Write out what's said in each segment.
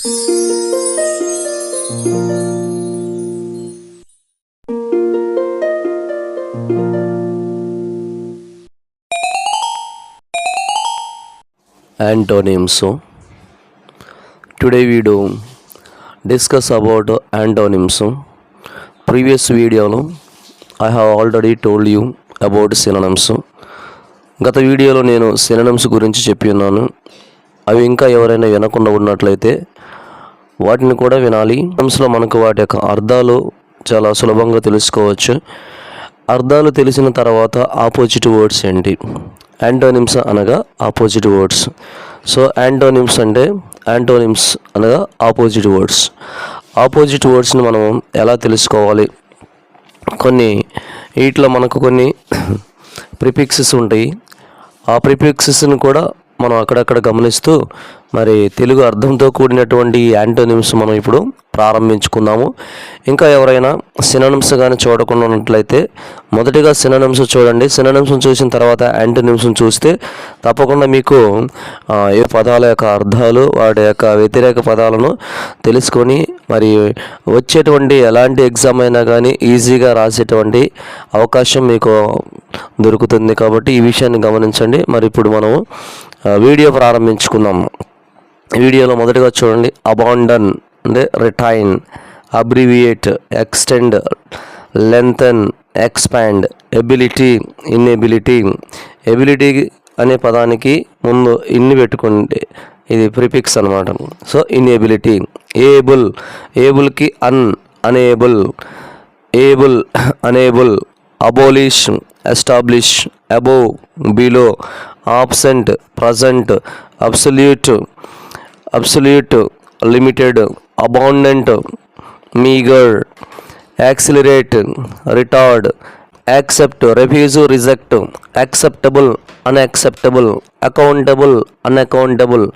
antonyms. Today we do discuss about antonyms. Previous వీడియోలో I have already told you about synonyms గత వీడియోలో నేను సిననమ్స్ గురించి చెప్పి ఉన్నాను. అవి ఇంకా ఎవరైనా వినకుండా ఉన్నట్లయితే వాటిని కూడా వినాలి. టర్మ్స్లో మనకు వాటి యొక్క అర్థాలు చాలా సులభంగా తెలుసుకోవచ్చు. అర్థాలు తెలిసిన తర్వాత ఆపోజిట్ వర్డ్స్ ఏంటి? యాంటోనిమ్స్ అనగా ఆపోజిట్ వర్డ్స్. సో యాంటోనిమ్స్ అంటే యాంటోనిమ్స్ అనగా ఆపోజిట్ వర్డ్స్. ఆపోజిట్ వర్డ్స్ని మనం ఎలా తెలుసుకోవాలి? కొన్ని వీటిలో మనకు కొన్ని ప్రిఫిక్సెస్ ఉంటాయి. ఆ ప్రిఫిక్సెస్ని కూడా మనం అక్కడక్కడ గమనిస్తూ మరి తెలుగు అర్థంతో కూడినటువంటి యాంటోనిమ్స్ మనం ఇప్పుడు ప్రారంభించుకుందాము ఇంకా ఎవరైనా సిననమ్స్ కానీ చూడకుండా ఉన్నట్లయితే మొదటిగా సిననమ్స్ చూడండి. సిననమ్స్ చూసిన తర్వాత యాంటోనిమ్స్ చూస్తే తప్పకుండా మీకు ఏ పదాల యొక్క అర్థాలు వాటి యొక్క వ్యతిరేక పదాలను తెలుసుకొని మరి వచ్చేటువంటి ఎలాంటి ఎగ్జామ్ అయినా కానీ ఈజీగా రాసేటువంటి అవకాశం మీకు దొరుకుతుంది. కాబట్టి ఈ విషయాన్ని గమనించండి. మరి ఇప్పుడు మనము వీడియో ప్రారంభించుకుందాం. వీడియోలో మొదటగా చూడండి. అబాండన్ అంటే retain abbreviate extend lengthen expand ability inability ability అనే పదానికి ముందు ఇన్ని పెట్టుకుంటే ఇది ప్రిఫిక్స్ అనమాట so inability able ఏబుల్కి un unable able unable abolish establish above below absent present absolute absolute limited abundant meagre accelerate retard accept refuse reject acceptable unacceptable accountable unaccountable.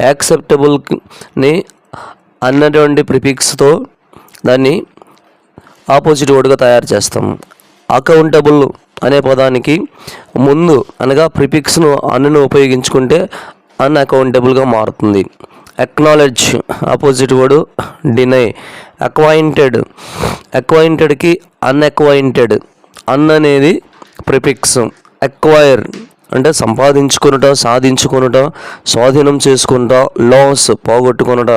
యాక్సెప్టబుల్ని అన్నటువంటి ప్రిఫిక్స్తో దాన్ని ఆపోజిట్ వర్డ్గా తయారు చేస్తాం. అకౌంటబుల్ అనే పదానికి ముందు అనగా ప్రిఫిక్స్ను అన్నును ఉపయోగించుకుంటే అన్అకౌంటబుల్గా మారుతుంది. Acknowledge opposite word deny acquainted అక్వైంటెడ్కి unacquainted un అనేది ప్రిఫిక్స్ అక్వైర్ అంటే సంపాదించుకునుట సాధించుకునుట స్వాధీనం చేసుకుంటా లాస్ పోగొట్టుకునుట.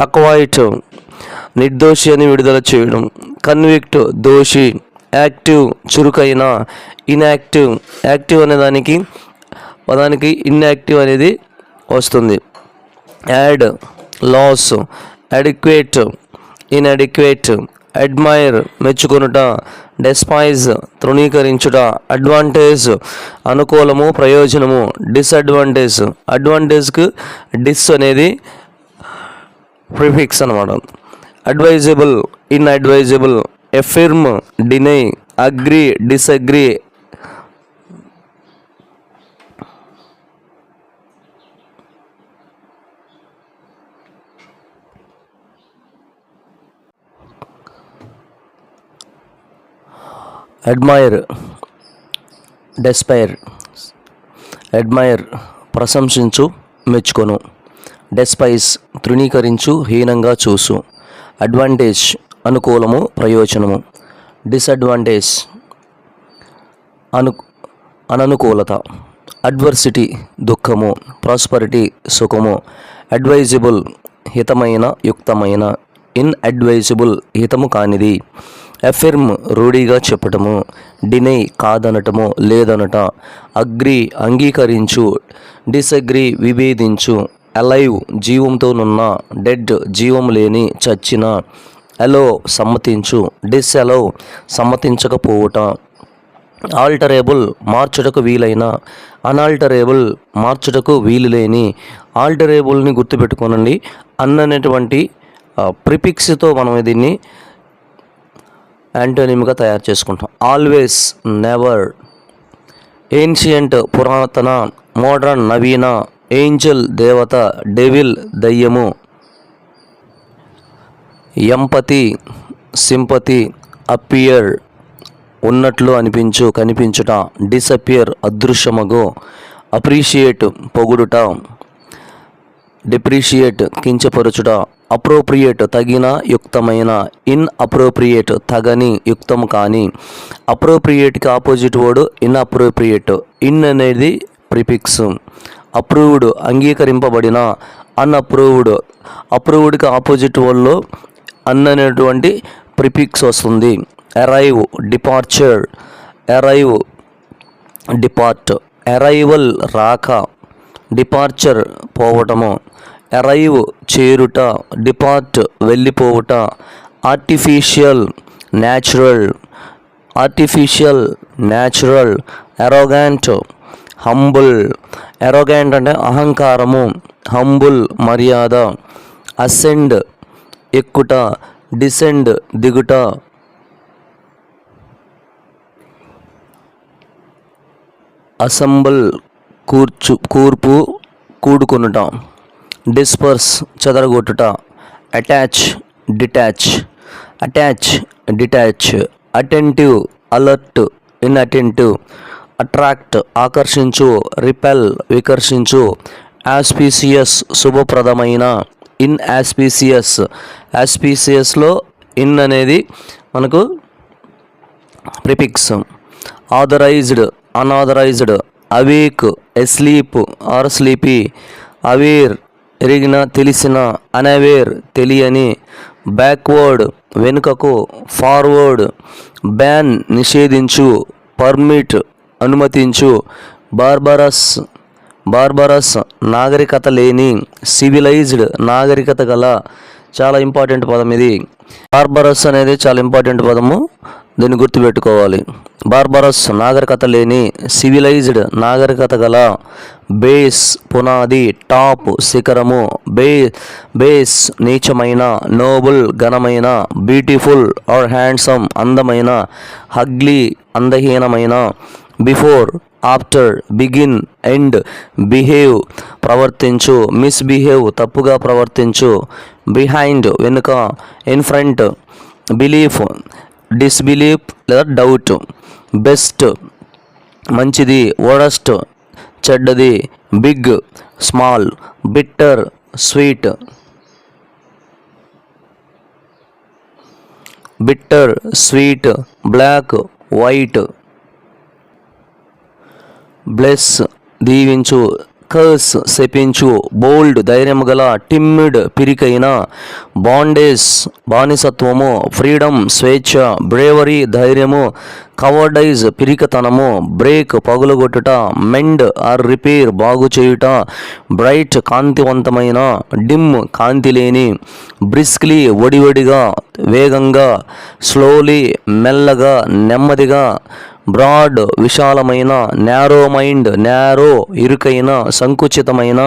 అక్వైట్ నిర్దోషి అని విడుదల చేయడం. కన్విక్ట్ దోషి. యాక్టివ్ చురుకైన ఇన్యాక్టివ్ యాక్టివ్ అనే దానికి పదానికి ఇన్యాక్టివ్ అనేది వస్తుంది. Add loss adequate inadequate admire మెచ్చుకొనుట డెస్పైజ్ తృణీకరించుట అడ్వాంటేజ్ అనుకూలము ప్రయోజనము డిసడ్వాంటేజ్. అడ్వాంటేజ్కి డిస్ అనేది ప్రిఫిక్స్ అనమాట advisable inadvisable affirm deny agree disagree admire despair admire ప్రశంసించు మెచ్చుకొను. డెస్పైస్ తృణీకరించు హీనంగా చూసు. అడ్వాంటేజ్ అనుకూలము ప్రయోజనము. డిసడ్వాంటేజ్ అను అననుకూలత. అడ్వర్సిటీ దుఃఖము. ప్రాస్పరిటీ సుఖము. అడ్వైజబుల్ హితమైన యుక్తమైన. ఇన్అడ్వైజబుల్ హితము కానిది. ఎఫిర్మ్ రూఢీగా చెప్పటము. డినై కాదనటము. లేదనట. అగ్రి అంగీకరించు. డిసగ్రీ విభేదించు. అలైవ్ జీవంతోనున్న. డెడ్ జీవం లేని చచ్చిన. అలో సమ్మతించు. డిస్ అలో సమ్మతించకపోవుట. ఆల్టరేబుల్ మార్చుటకు వీలైన. అనాల్టరేబుల్ మార్చుటకు వీలు లేని ఆల్టరేబుల్ని గుర్తుపెట్టుకోనండి. అన్ననేటువంటి ప్రిపిక్స్తో మనం దీన్ని యాంటోనిమ్గా తయారు చేసుకుంటాం. Always never. ఏన్షియంట్ పురాతన మోడర్న్ నవీన ఏంజల్ దేవత డెవిల్ దయ్యము. ఎంపతి సింపతి అప్పియర్ ఉన్నట్లు అనిపించు కనిపించుట డిసపియర్ అదృశ్యమగు అప్రిషియేట్ పొగుడుట డిప్రిషియేట్ కించపరచుట అప్రోప్రియేట్ తగిన యుక్తమైన ఇన్ అప్రోప్రియేట్ తగని యుక్తం కానీ అప్రోప్రియేట్కి opposite word inappropriate in అనేది ప్రిఫిక్స్. అప్రూవ్డ్ అంగీకరింపబడిన అన్అప్రూవ్డ్ అప్రూవ్డ్కి ఆపోజిట్ వర్డ్లో అన్ అనేటువంటి ప్రిఫిక్స్ వస్తుంది. Arrive departure arrive depart arrival రాక డిపార్చర్ పోవటము. అరైవ్ చేరుట depart వెళ్ళిపోవుట. Artificial natural artificial natural arrogant humble arrogant అంటే అహంకారము. హంబుల్ మర్యాద. అసెండ్ ఎక్కుట డిసెండ్ దిగుట. అసెంబుల్ కూర్చు కూర్పు కూడుకొనుట. Disperse చెదరగొట్టుట. Attach detach. Attach detach. Attentive alert inattentive. Attract ఆకర్షించు. Repel వికర్షించు. ఆస్పీసియస్ శుభప్రదమైన ఇన్ ఆస్పీసియస్ ఆస్పీసియస్లో ఇన్ అనేది మనకు prefix authorised unauthorised awake asleep or sleepy aware ఎరిగిన తెలిసిన అనవేర్ తెలియని బ్యాక్వర్డ్ వెనుకకు ఫార్వర్డ్ బ్యాన్ నిషేధించు పర్మిట్ అనుమతించు బార్బరస్ బార్బరస్ నాగరికత లేని సివిలైజ్డ్ నాగరికత గల చాలా ఇంపార్టెంట్ పదం ఇది. బార్బరస్ అనేది చాలా ఇంపార్టెంట్ పదము. దీన్ని గుర్తుపెట్టుకోవాలి. బార్బరస్ నాగరికత లేని సివిలైజ్డ్ నాగరికత గల బేస్ పునాది టాప్ శిఖరము బే బేస్ నీచమైన నోబుల్ ఘనమైన బ్యూటిఫుల్ ఆర్ హ్యాండ్సమ్ అందమైన ugly అందహీనమైన before after begin end behave ప్రవర్తించు మిస్బిహేవ్ తప్పుగా ప్రవర్తించు బిహైండ్ వెనుక ఇన్ ఫ్రంట్ బిలీఫ్ డిస్బిలీఫ్ లేదా డౌట్ బెస్ట్ మంచిది వరస్ట్ చెడ్డది big small bitter sweet bitter sweet black white bless దీవించు కర్స్ శపించు బోల్డ్ ధైర్యము గల టిమ్మిడ్ పిరికైన బాండేజ్ బానిసత్వము ఫ్రీడమ్ స్వేచ్ఛ బ్రేవరీ ధైర్యము కవర్డైజ్ పిరికతనము బ్రేక్ పగులగొట్టుట మెండ్ ఆర్ రిపేర్ బాగు చేయుట బ్రైట్ కాంతివంతమైన డిమ్ కాంతి లేని బ్రిస్క్లీ ఒడివడిగా వేగంగా స్లోలీ మెల్లగా నెమ్మదిగా బ్రాడ్ విశాలమైన నేరో మైండ్ నేరో ఇరుకైన సంకుచితమైన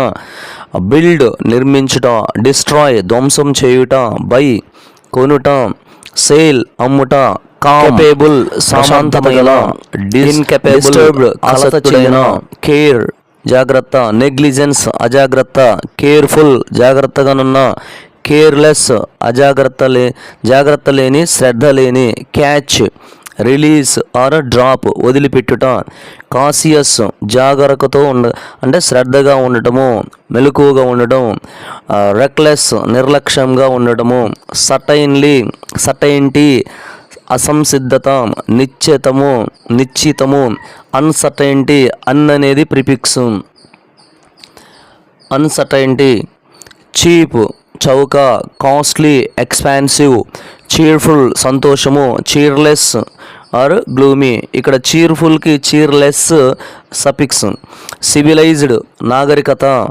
బిల్డ్ నిర్మించుట డిస్ట్రాయ్ ధ్వంసం చేయుట బై కొనుట సేల్ అమ్ముట కాపేబుల్ శాంతమైన డిస్కేబుల్ అసతుడైన కేర్ జాగ్రత్త నెగ్లిజెన్స్ అజాగ్రత్త కేర్ఫుల్ జాగ్రత్తగానున్న కేర్లెస్ అజాగ్రత్త లే జాగ్రత్త లేని శ్రద్ధ లేని క్యాచ్ రిలీజ్ ఆర్ డ్రాప్ వదిలిపెట్టుట కాసియస్ జాగ్రత్తతో ఉండ అంటే శ్రద్ధగా ఉండటము మెలకువగా ఉండటం రెక్లెస్ నిర్లక్ష్యంగా ఉండటము సటైన్లీ సటైంటీ అసంసిద్ధత నిశ్చితము నిశ్చితము అన్సటైంటీ అన్ అనేది ప్రిఫిక్స్ అన్సర్టైంటీ చీప్ చౌక కాస్ట్లీ ఎక్స్పాన్సివ్ చీర్ఫుల్ సంతోషము చీర్లెస్ ఆర్ గ్లూమీ. ఇక్కడ చీర్ఫుల్కి చీర్లెస్ సఫిక్స్ సివిలైజ్డ్ నాగరికత.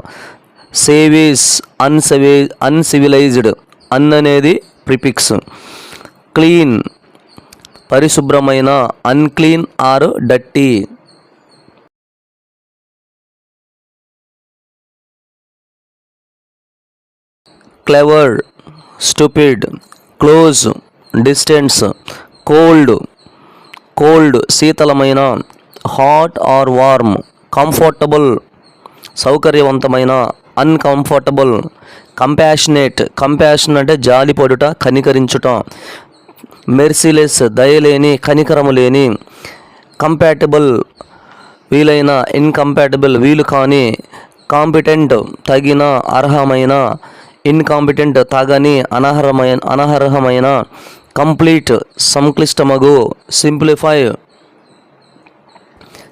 సేవీస్ అన్సవే అన్సివిలైజ్డ్ అన్ అనేది ప్రిఫిక్స్ క్లీన్. పరిశుభ్రమైన unclean or డట్టి. Clever. Stupid. Close. Distance. Cold. Cold శీతలమైన hot or warm comfortable సౌకర్యవంతమైన అన్కంఫర్టబుల్ కంపాషనేట్ కంపాషన్ అంటే జాలిపడుట కనికరించుట మెర్సిలెస్ దయలేని కనికరము లేని కంపాటబుల్ వీలైన ఇన్కంపాటబుల్ వీలు కాని కాంపిటెంట్ తగిన అర్హమైన ఇన్కాంపిటెంట్ తగని అనర్హమైన అనర్హమైన కంప్లీట్ సంక్లిష్టమగు సింప్లిఫై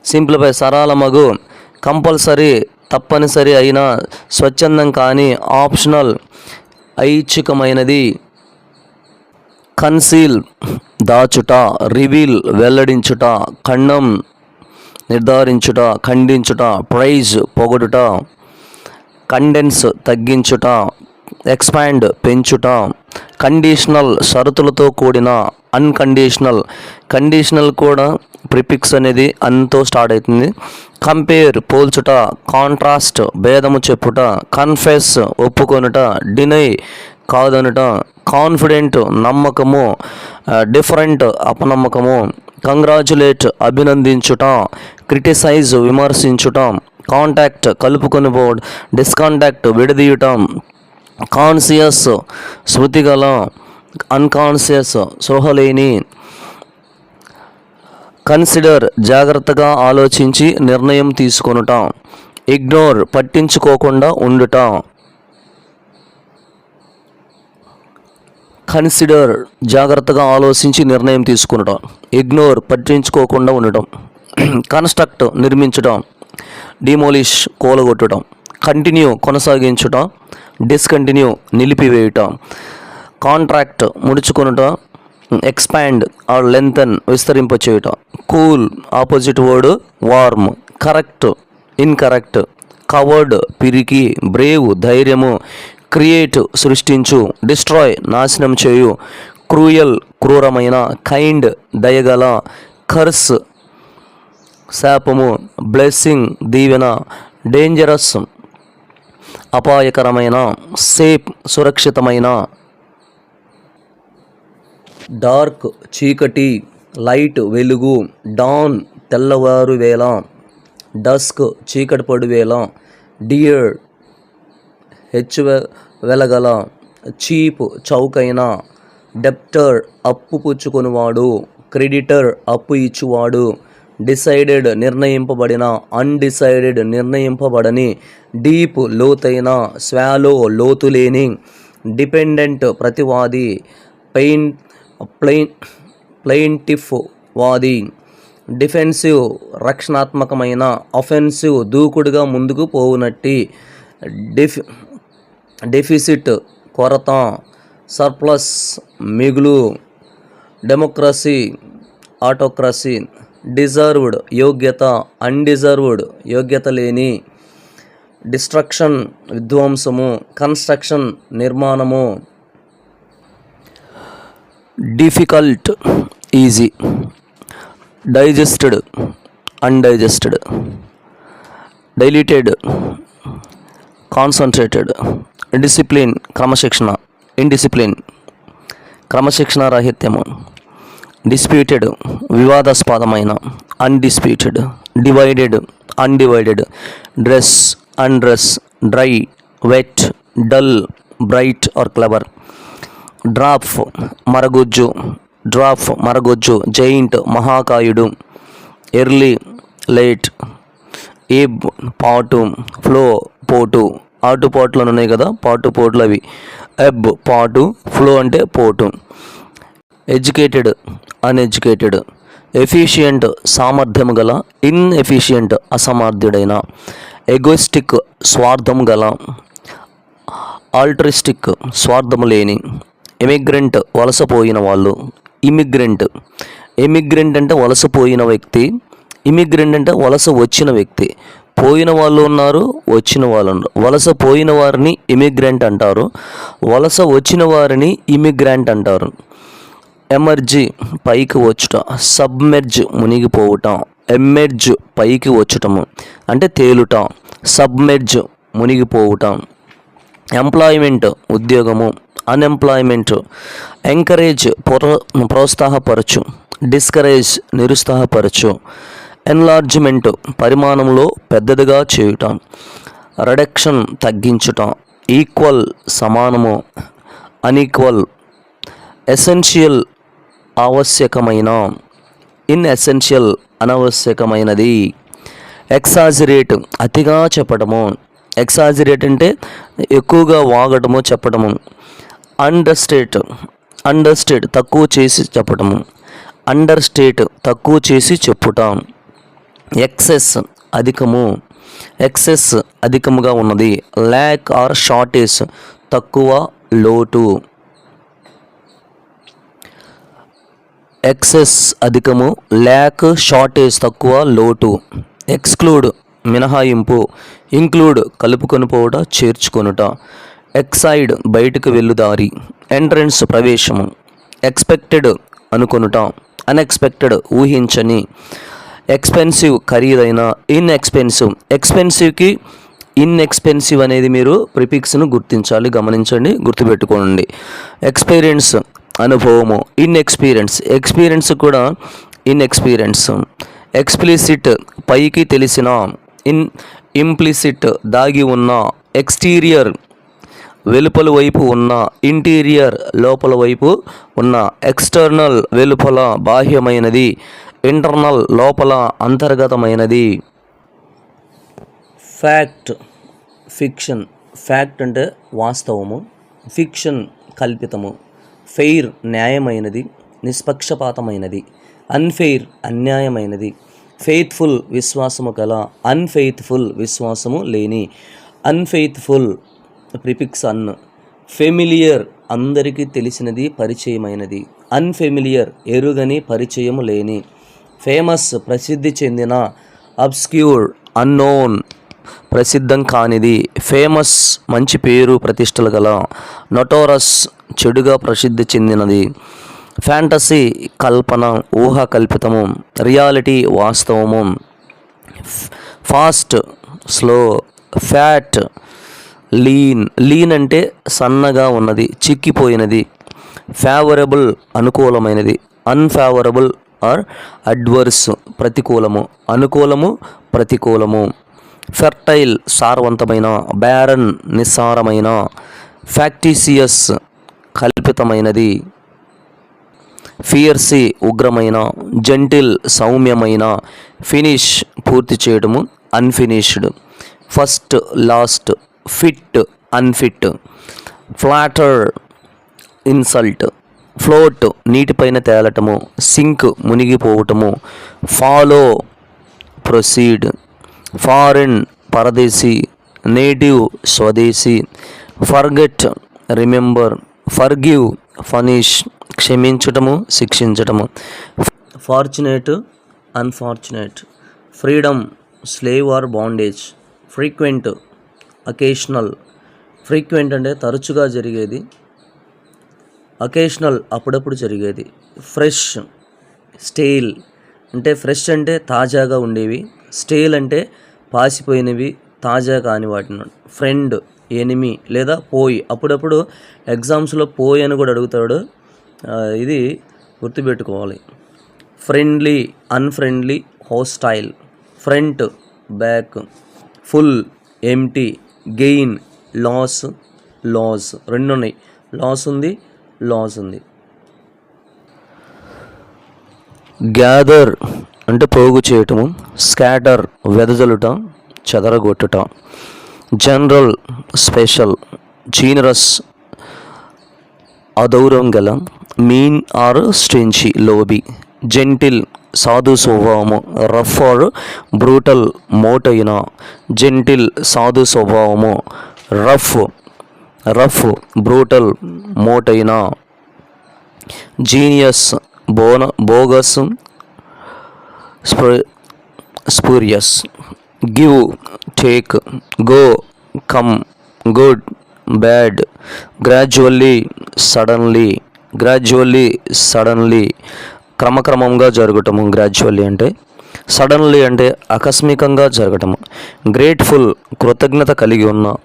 సింప్లిఫై సరళమగు కంపల్సరీ తప్పనిసరి అయిన స్వచ్ఛందం కానీ ఆప్షనల్ ఐచ్ఛికమైనది. కన్సీల్ దాచుట రివీల్ వెల్లడించుట ఖండం నిర్ధారించుట ఖండించుట ప్రైజ్ పొగడుట కండెన్స్ తగ్గించుట ఎక్స్పాండ్ పెంచుట కండిషనల్ షరతులతో కూడిన అన్కండిషనల్ కండిషనల్ కూడా ప్రిఫిక్స్ అనేది అన్తో స్టార్ట్ అవుతుంది. కంపేర్ పోల్చుట కాంట్రాస్ట్ భేదము చెప్పుట కన్ఫెస్ ఒప్పుకొనుట డినై కాదనుట కాన్ఫిడెంట్ నమ్మకము uh, డిఫరెంట్ అపనమ్మకము కంగ్రాచులేట్ అభినందించుట క్రిటిసైజ్ విమర్శించుట కాంటాక్ట్ కలుపుకొని పోవడం డిస్కాంటాక్ట్ విడదీయటం కాన్సియస్ శృతి గల అన్కాన్సియస్ సృహలేని కన్సిడర్ జాగ్రత్తగా ఆలోచించి నిర్ణయం తీసుకొనుట ఇగ్నోర్ పట్టించుకోకుండా ఉండుట. కన్సిడర్ జాగ్రత్తగా ఆలోచించి నిర్ణయం తీసుకునటం ఇగ్నోర్ పట్టించుకోకుండా ఉండటం. కన్స్ట్రక్ట్ నిర్మించటం డిమోలిష్ కూలగొట్టడం కంటిన్యూ కొనసాగించుట డిస్కంటిన్యూ నిలిపివేయుట. కాంట్రాక్ట్ ముడుచుకొనుట expand or lengthen విస్తరింపచేయుట. Cool opposite word warm correct incorrect coward పిరికి బ్రేవ్ ధైర్యము క్రియేట్ సృష్టించు డిస్ట్రాయ్ నాశనం చేయు క్రూయల్ క్రూరమైన కైండ్ దయగల కర్స్ శాపము బ్లెస్సింగ్ దీవెన డేంజరస్ అపాయకరమైన సేఫ్ సురక్షితమైన డార్క్ చీకటి లైట్ వెలుగు డాన్ తెల్లవారు వేళ డస్క్ చీకటి పడు వేళ డియర్ హెచ్చు వె- వెలగల చీప్ చౌకైన డెప్టర్ అప్పు పుచ్చుకొనివాడు క్రెడిటర్ అప్పు ఇచ్చువాడు డిసైడెడ్ నిర్ణయింపబడిన అన్డిసైడెడ్ నిర్ణయింపబడని డీప్ లోతైన స్వాలో లోతులేని డిపెండెంట్ ప్రతివాది పెయిన్ ప్లెయిన్ ప్లెయింటిఫ్ వాది డిఫెన్సివ్ రక్షణాత్మకమైన అఫెన్సివ్ దూకుడుగా ముందుకు పోవునట్టి డిఫ్ డెఫిసిట్ కొరత సర్ప్లస్ మిగులు డెమోక్రసీ ఆటోక్రసీ డిజర్వ్డ్ యోగ్యత అన్డిజర్వ్డ్ యోగ్యత లేని డిస్ట్రక్షన్ విధ్వంసము కన్స్ట్రక్షన్ నిర్మాణము. Difficult easy. Digested undigested. Diluted concentrated. Discipline క్రమశిక్షణ ఇండిసిప్లిన్. క్రమశిక్షణ రాహిత్యము డిస్ప్యూటెడ్ వివాదాస్పదమైన undisputed divided undivided dress undress dry wet dull bright or clever drop మరగుజ్జు డ్రాప్ మరగుజ్జు జైంట్ మహాకాయుడు ఎర్లీ లేట్ ఏబ్ పాటు ఫ్లో పోటు. ఆటుపోట్లు అని ఉన్నాయి కదా పాటు పోట్లు అవి ఎబ్ పాటు ఫ్లో అంటే పోటు. ఎడ్యుకేటెడ్ అన్ఎడ్యుకేటెడ్ ఎఫిషియంట్ సామర్థ్యం గల ఇన్ఎఫిషియంట్ అసమర్థ్యుడైన ఎగోయిస్టిక్ స్వార్థం గల ఆల్ట్రిస్టిక్ స్వార్థం లేని ఎమిగ్రెంట్ వలసపోయిన వాళ్ళు ఇమిగ్రెంట్. ఎమిగ్రెంట్ అంటే వలసపోయిన వ్యక్తి ఇమిగ్రెంట్ అంటే వలస వచ్చిన వ్యక్తి. పోయిన వాళ్ళు ఉన్నారు వచ్చిన వాళ్ళు ఉన్నారు. వలస పోయిన వారిని ఇమిగ్రెంట్ అంటారు వలస వచ్చిన వారిని ఇమిగ్రెంట్ అంటారు. ఎమర్జీ పైకి వచ్చుట సబ్మెర్జ్ మునిగిపోవుట ఎమ్మెర్జ్ పైకి వచ్చుటము అంటే తేలుట సబ్మెర్జ్ మునిగిపోవుట. ఎంప్లాయ్మెంట్ ఉద్యోగము అన్ఎంప్లాయ్మెంట్ ఎంకరేజ్ ప్రోత్సా ప్రోత్సాహపరచు డిస్కరేజ్ నిరుత్సాహపరచు. ఎన్లార్జ్మెంట్ పరిమాణంలో పెద్దదిగా చేయుట రిడక్షన్ తగ్గించుట ఈక్వల్ సమానము అన్ఈక్వల్ ఎసెన్షియల్ ఆవశ్యకమైన ఇన్ ఎసెన్షియల్ అనవశ్యకమైనది. ఎక్సాజిరేట్ అతిగా చెప్పడము ఎక్సాజిరేట్ అంటే ఎక్కువగా వాగటము చెప్పటము. అండర్ స్టేట్ అండర్ స్టేట్ తక్కువ చేసి చెప్పటము. అండర్ స్టేట్ తక్కువ చేసి చెప్పుట. ఎక్సెస్ అధికము. ఎక్సెస్ అధికముగా ఉన్నది. ల్యాక్ ఆర్ షార్టేజ్ తక్కువ లోటు. ఎక్సెస్ అధికము ల్యాక్ షార్టేజ్ తక్కువ లోటు. ఎక్స్క్లూడ్ మినహాయింపు. ఇంక్లూడ్ కలుపుకొనిపోవుట చేర్చుకొనుట. ఎక్సైడ్ బయటకు వెళ్ళుదారి ఎంట్రన్స్ ప్రవేశము. ఎక్స్పెక్టెడ్ అనుకొనుట. అన్ఎక్స్పెక్టెడ్ ఊహించని. ఎక్స్పెన్సివ్ ఖరీదైన. ఇన్ఎక్స్పెన్సివ్. ఎక్స్పెన్సివ్కి ఇన్ఎక్స్పెన్సివ్ అనేది మీరు ప్రిఫిక్స్ను గుర్తించాలి. గమనించండి గుర్తుపెట్టుకోండి. ఎక్స్పీరియన్స్ అనుభవము ఇన్ఎక్స్పీరియన్స్ ఎక్స్పీరియన్స్ కూడా ఇన్ఎక్స్పీరియన్స్ ఎక్స్ప్లిసిట్ పైకి తెలిసిన ఇన్ ఇంప్లిసిట్ దాగి ఉన్న ఎక్స్టీరియర్ వెలుపల వైపు ఉన్న ఇంటీరియర్ లోపల వైపు ఉన్న ఎక్స్టర్నల్ వెలుపల బాహ్యమైనది ఇంటర్నల్ లోపల అంతర్గతమైనది. ఫ్యాక్ట్ ఫిక్షన్ ఫ్యాక్ట్ అంటే వాస్తవము ఫిక్షన్ కల్పితము. ఫెయిర్ న్యాయమైనది నిష్పక్షపాతమైనది. అన్ఫెయిర్ అన్యాయమైనది. ఫెయిత్ఫుల్ విశ్వాసము గల అన్ఫెయిత్ఫుల్ విశ్వాసము లేని అన్ఫెయిత్ఫుల్ ప్రిపిక్స్ అన్ ఫెమిలియర్ అందరికీ తెలిసినది పరిచయమైనది. అన్ఫెమిలియర్ ఎరుగని పరిచయము లేని ఫేమస్ ప్రసిద్ధి చెందిన అబ్స్క్యూర్ అన్నోన్ ప్రసిద్ధం కానిది ఫేమస్ మంచి పేరు ప్రతిష్టలు గల నొటోరస్ చెడుగా ప్రసిద్ధి చెందినది. ఫ్యాంటసీ కల్పన ఊహ కల్పితము రియాలిటీ వాస్తవము. Fast slow fat lean lean అంటే సన్నగా ఉన్నది చిక్కిపోయినది ఫేవరబుల్ అనుకూలమైనది అన్ఫేవరబుల్ ఆర్ అడ్వర్స్ ప్రతికూలము అనుకూలము ప్రతికూలము. ఫెర్టైల్ సారవంతమైన బ్యారన్ నిస్సారమైన ఫ్యాక్టీసియస్ కల్పితమైనది. ఫియర్సీ ఉగ్రమైన జెంటిల్ సౌమ్యమైన ఫినిష్ పూర్తి చేయడము unfinished first last fit unfit flatter insult float నీటిపైన తేలటము సింక్ మునిగిపోవటము. ఫాలో ప్రొసీడ్ ఫారిన్ పరదేశీ నేటివ్ స్వదేశీ ఫర్గెట్ రిమెంబర్ ఫర్గివ్ ఫనిష్ క్షమించటము శిక్షించటము. Fortunate unfortunate freedom slave or bondage frequent occasional. Frequent అంటే తరచుగా జరిగేది అకేషనల్ అప్పుడప్పుడు జరిగేది. ఫ్రెష్ స్టేల్ అంటే ఫ్రెష్ అంటే తాజాగా ఉండేవి. స్టేల్ అంటే పాసిపోయినవి తాజా కాని వాటిని. ఫ్రెండ్ ఎనిమి లేదా పోయి. అప్పుడప్పుడు ఎగ్జామ్స్లో పోయి అని కూడా అడుగుతాడు. ఇది గుర్తుపెట్టుకోవాలి. Friendly unfriendly hostile. Front back. Full empty gain loss loss. రెండు ఉన్నాయి. లాస్ ఉంది లాస్ ఉంది. గ్యాదర్. అంటే పోగు చేయటము స్కాటర్ వెదజలుట చెదరగొట్టుట జనరల్ స్పెషల్ జీనరస్ అదౌరం గల మీన్ ఆర్ స్ట్రెంచి లోబి జెంటిల్ సాధు స్వభావము రఫ్ ఆర్ బ్రూటల్ మోటైన జెంటిల్ సాధు స్వభావము రఫ్ రఫ్ బ్రూటల్ మోటైన genuine బోన bogus spurious. Give take go come good bad. Gradually suddenly. Gradually suddenly. క్రమక్రమంగా జరగటము గ్రాడ్యువల్లీ అంటే సడన్లీ అంటే ఆకస్మికంగా జరగటము. గ్రేట్ఫుల్ కృతజ్ఞత కలిగి ఉన్న.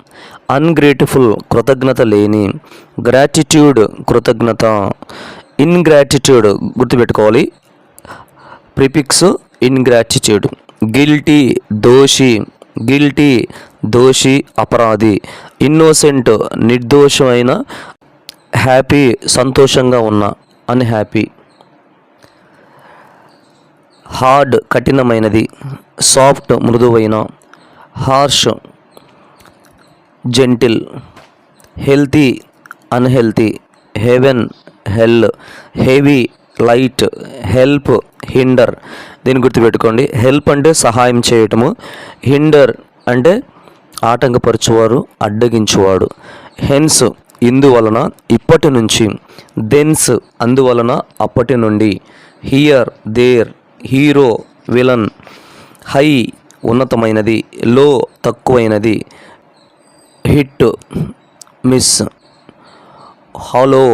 అన్గ్రేట్ఫుల్ కృతజ్ఞత లేని. గ్రాటిట్యూడ్ కృతజ్ఞత. ఇన్గ్రాటిట్యూడ్ గుర్తుపెట్టుకోవాలి. ప్రిపిక్స్ ఇన్గ్రాటిట్యూడ్ గిల్టీ దోషి గిల్టీ దోషి అపరాధి ఇన్నోసెంట్ నిర్దోషమైన హ్యాపీ సంతోషంగా ఉన్న అన్హ్యాపీ హార్డ్ కఠినమైనది సాఫ్ట్ మృదువైన harsh gentle healthy unhealthy heaven hell heavy light help hinder. దీన్ని గుర్తుపెట్టుకోండి. హెల్ప్ అంటే సహాయం చేయటము. హిండర్ అంటే ఆటంకపరచువారు అడ్డగించువాడు. హెన్స్ ఇందువలన ఇప్పటి నుంచి దెన్స్ అందువలన అప్పటి నుండి. Here there hero villain high ఉన్నతమైనది లో తక్కువైనది. హిట్ మిస్ హాలో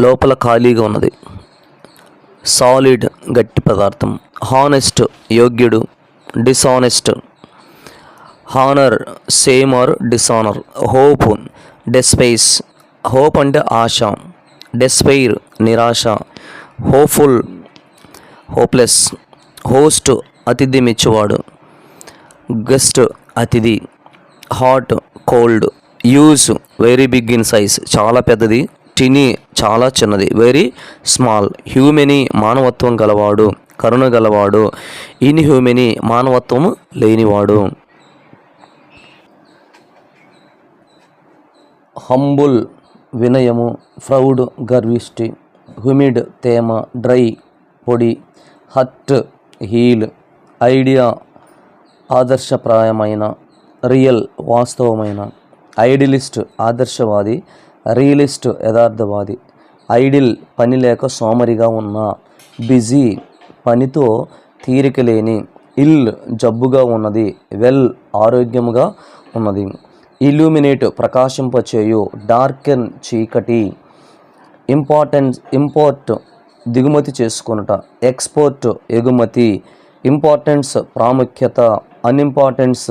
లోపల ఖాళీగా ఉన్నది. సాలిడ్ గట్టి పదార్థం. హానెస్ట్ యోగ్యుడు. Dishonest honour same or dishonour hope despise hope అంటే ఆశ. డెస్పైర్ నిరాశ. హోప్ఫుల్ హోప్లెస్ హోస్ట్ అతిథి మెచ్చువాడు. గెస్ట్ అతిథి. Hot cold use very big in size చాలా పెద్దది. టినీ చాలా చిన్నది. వెరీ స్మాల్ హ్యూమెనీ మానవత్వం గలవాడు కరుణ గలవాడు. ఇన్ మానవత్వము లేనివాడు. హంబుల్ వినయము ప్రౌడ్ గర్విష్టి. హ్యూమిడ్ తేమ డ్రై పొడి. హట్ హీల్ ఐడియా ఆదర్శప్రాయమైన రియల్ వాస్తవమైన. ఐడిలిస్ట్ ఆదర్శవాది. రియలిస్ట్ యథార్థవాది. ఐడిల్ పని లేక సోమరిగా ఉన్న బిజీ పనితో తీరిక లేని ఇల్ జబ్బుగా ఉన్నది వెల్ ఆరోగ్యముగా ఉన్నది. ఇల్యూమినేట్ ప్రకాశింపచేయు డార్కెన్ చీకటి ఇంపార్టెన్స్ ఇంపోర్ట్ దిగుమతి చేసుకొనుట ఎక్స్పోర్ట్ ఎగుమతి ఇంపార్టెన్స్ ప్రాముఖ్యత అన్ఇంపార్టెన్స్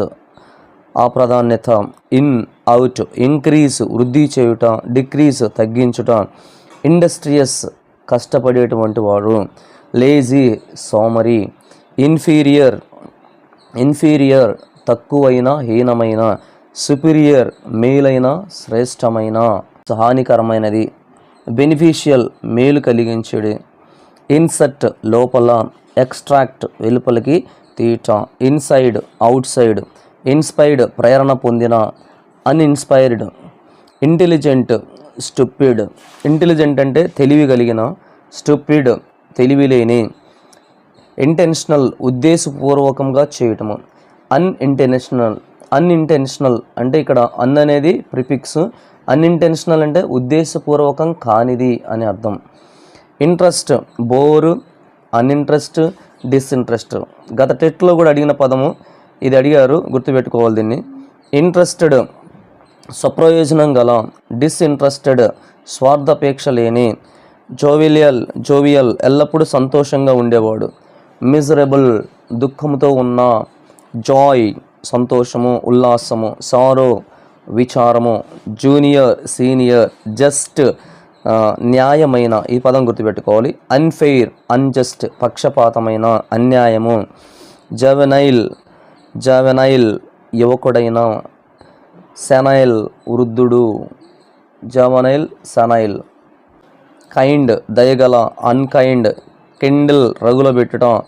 అప్రాధాన్యత ఇన్ అవుట్ ఇంక్రీజ్ వృద్ధి చేయుట డిక్రీజ్ తగ్గించుట ఇండస్ట్రియస్ కష్టపడేటువంటి వాడు. లేజీ సోమరి ఇన్ఫీరియర్ ఇన్ఫీరియర్ తక్కువైన హీనమైన సుపీరియర్ మేలైన శ్రేష్టమైన హానికరమైనది బెనిఫిషియల్ మేలు కలిగించేది ఇన్సర్ట్ లోపల ఎక్స్ట్రాక్ట్ వెలుపలికి తీయట ఇన్సైడ్ అవుట్ సైడ్ ఇన్స్పైర్డ్ ప్రేరణ పొందిన అన్ఇన్స్పైర్డ్ ఇంటెలిజెంట్ స్టూపిడ్. ఇంటెలిజెంట్ అంటే తెలివి కలిగిన స్టూపిడ్ తెలివి లేని ఇంటెన్షనల్ ఉద్దేశపూర్వకంగా చేయటము. అన్ఇంటెన్షనల్ అన్ఇంటెన్షనల్ అంటే ఇక్కడ అన్ అనేది ప్రిఫిక్స్ అన్ఇంటెన్షనల్ అంటే ఉద్దేశపూర్వకం కానిది అని అర్థం. Interest bore uninterest disinterest. గత టెట్లో కూడా అడిగిన పదము ఇది అడిగారు గుర్తుపెట్టుకోవాలి దీన్ని. ఇంట్రెస్టెడ్ స్వప్రయోజనం గల డిస్ఇంట్రెస్టెడ్ స్వార్థపేక్ష లేని జోవిలియల్ జోవియల్ ఎల్లప్పుడూ సంతోషంగా ఉండేవాడు. మిజరబుల్ దుఃఖంతో ఉన్న జాయ్ సంతోషము ఉల్లాసము సారో విచారము జూనియర్ సీనియర్ జస్ట్ న్యాయమైన ఈ పదం గుర్తుపెట్టుకోవాలి. అన్ఫెయిర్ అన్జస్ట్ పక్షపాతమైన అన్యాయము జవెనైల్ జావెనైల్ యువకుడైన సెనైల్ వృద్ధుడు. జావనైల్ సెనైల్ కైండ్ దయగల అన్కైండ్ కిండిల్ రగుల పెట్టడం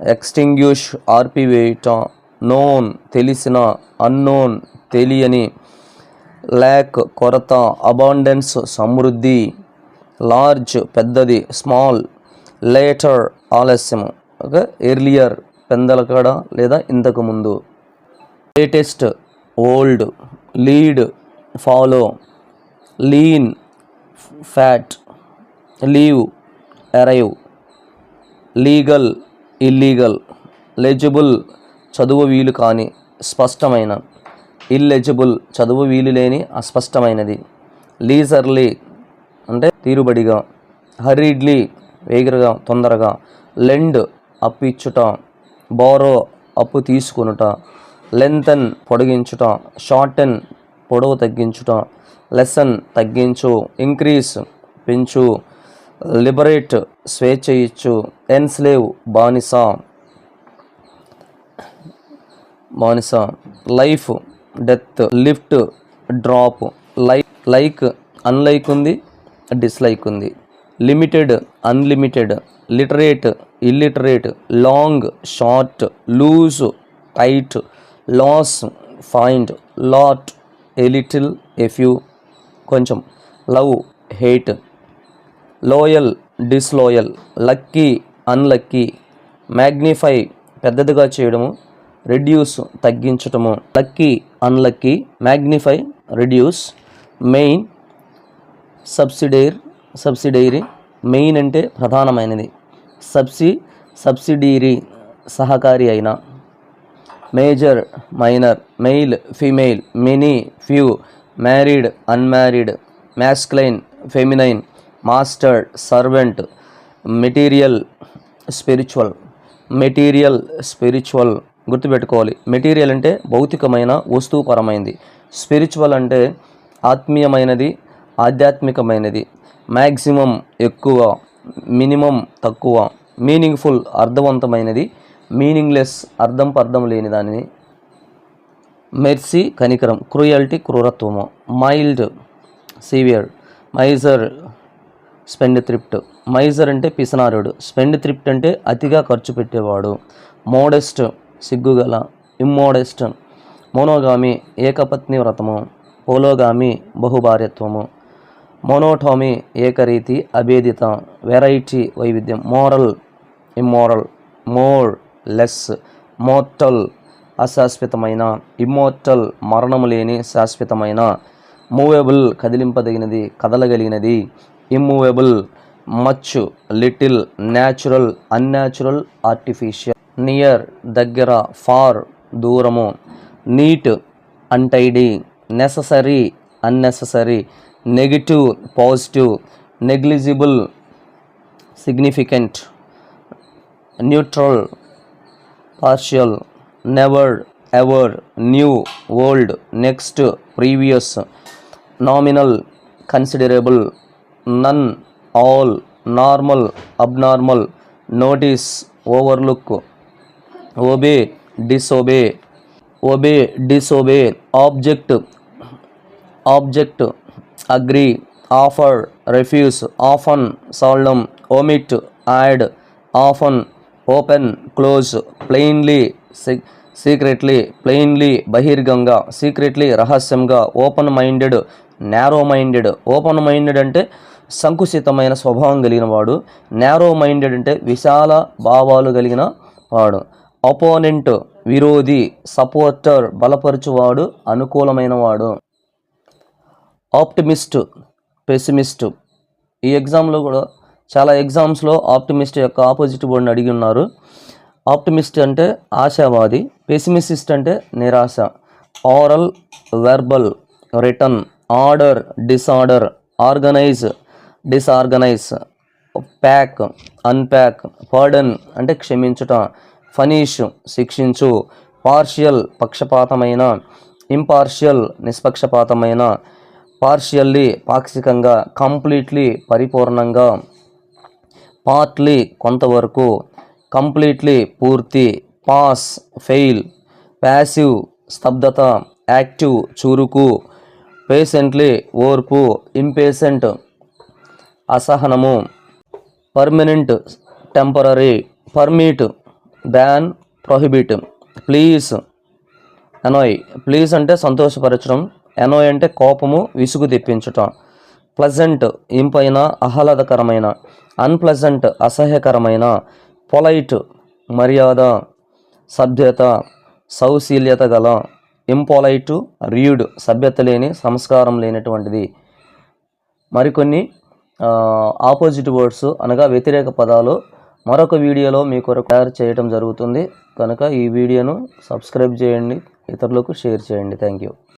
ఎక్స్టింగ్యూష్ ఆర్పివేయటం నోన్ తెలిసిన అన్నోన్ తెలియని ల్యాక్ కొరత అబాండెన్స్ సమృద్ధి లార్జ్ పెద్దది స్మాల్ లేటర్ ఆలస్యం. ఓకే ఎర్లియర్ పెందలకాడ లేదా ఇంతకుముందు latest old lead follow lean fat leave arrive legal illegal legible చదువు వీలు కాని స్పష్టమైన ఇల్లెజిబుల్ చదువు వీలు లేని అస్పష్టమైనది. లీజర్లీ అంటే తీరుబడిగా హరీడ్లీ వేగరగా తొందరగా లెండ్ అప్పిచ్చుట బోరో అప్పు తీసుకునుట లెంతన్ పొడిగించుట షార్టెన్ పొడవు తగ్గించుట లెసన్ తగ్గించు ఇంక్రీస్ పెంచు లిబరేట్ స్వేచ్ఛ ఇచ్చు ఎన్స్లేవ్ బానిస. బానిస. Life death lift drop like like unlike ఉంది డిస్లైక్ ఉంది. Limited unlimited literate illiterate long short loose tight loss find lot a little a few కొంచెం love hate loyal disloyal lucky unlucky magnify పెద్దదిగా చేయడము reduce తగ్గించటము lucky unlucky magnify reduce main subsidiary subsidiary main అంటే ప్రధానమైనది. సబ్సి subsidiary సహకారి అయిన major minor male female many few married unmarried masculine feminine master servant material spiritual material spiritual గుర్తుపెట్టుకోవాలి. Material అంటే భౌతికమైన వస్తువుపరమైనది స్పిరిచువల్ అంటే ఆత్మీయమైనది ఆధ్యాత్మికమైనది. మ్యాక్సిమం ఎక్కువ మినిమం తక్కువ మీనింగ్ఫుల్ అర్థవంతమైనది మీనింగ్లెస్ అర్థం పర్థం లేని దానిని. మెర్సీ కనికరం cruelty క్రూరత్వము. Mild severe. Miser spendthrift. Miser అంటే పిసనారుడు. స్పెండ్ త్రిప్ట్ అంటే అతిగా ఖర్చు పెట్టేవాడు. మోడెస్ట్ సిగ్గుగల. ఇమ్మోడెస్ట్. మోనోగామి ఏకపత్ని వ్రతము. పోలోగామి బహుభార్యత్వము. మోనోటోమీ ఏకరీతి అభేదిత వెరైటీ వైవిధ్యం. Moral immoral more less mortal అశాశ్వతమైన immortal మరణము లేని శాశ్వతమైన మూవేబుల్ కదిలింపదగినది కదలగలిగినది immovable much little natural unnatural artificial near దగ్గర ఫార్ దూరము neat untidy necessary unnecessary negative positive negligible significant neutral partial never ever new old next previous nominal considerable none all normal abnormal notice overlook obey disobey obey disobey object object agree offer refuse often seldom omit add often open close plainly secretly plainly బహిర్గంగా secretly రహస్యంగా open minded narrow minded open minded అంటే సంకుచితమైన స్వభావం కలిగిన వాడు narrow minded అంటే విశాల భావాలు కలిగిన వాడు. అపోనెంట్ విరోధి సపోర్టర్ బలపరచువాడు అనుకూలమైన వాడు. Optimist pessimist. ఈ ఎగ్జామ్లో కూడా చాలా ఎగ్జామ్స్లో ఆప్టిమిస్ట్ యొక్క ఆపోజిట్ వర్డ్ని అడిగి ఉన్నారు. ఆప్టిమిస్ట్ అంటే ఆశావాది పెసిమిసిస్ట్ అంటే నిరాశ. Aural verbal return order disorder organise disorganise pack unpack pardon అంటే క్షమించుట ఫనీష్ శిక్షించు. పార్షియల్ పక్షపాతమైన ఇంపార్షియల్ నిష్పక్షపాతమైన. పార్షియల్లీ పాక్షికంగా కంప్లీట్లీ పరిపూర్ణంగా పార్ట్లీ కొంతవరకు కంప్లీట్లీ పూర్తి పాస్ ఫెయిల్ ప్యాసివ్ స్తబ్దత యాక్టివ్ చురుకు పేషెంట్లీ ఓర్పు impatient అసహనము permanent temporary permit ban prohibit please annoy please అంటే సంతోషపరచడం ఎనోయ్ అంటే కోపము విసుగు తెప్పించటం. ప్లజెంట్ ఇంపైన ఆహ్లాదకరమైన అన్ప్లజెంట్ అసహ్యకరమైన పొలైట్ మర్యాద సభ్యత సౌశీల్యత గల ఇంపొలైట్ రీడ్ సభ్యత లేని సంస్కారం లేనటువంటిది. మరికొన్ని ఆపోజిట్ వర్డ్స్ అనగా వ్యతిరేక పదాలు మరొక వీడియోలో మీ కొరకు తయారు చేయడం జరుగుతుంది. కనుక ఈ వీడియోను సబ్స్క్రైబ్ చేయండి ఇతరులకు షేర్ చేయండి. Thank you.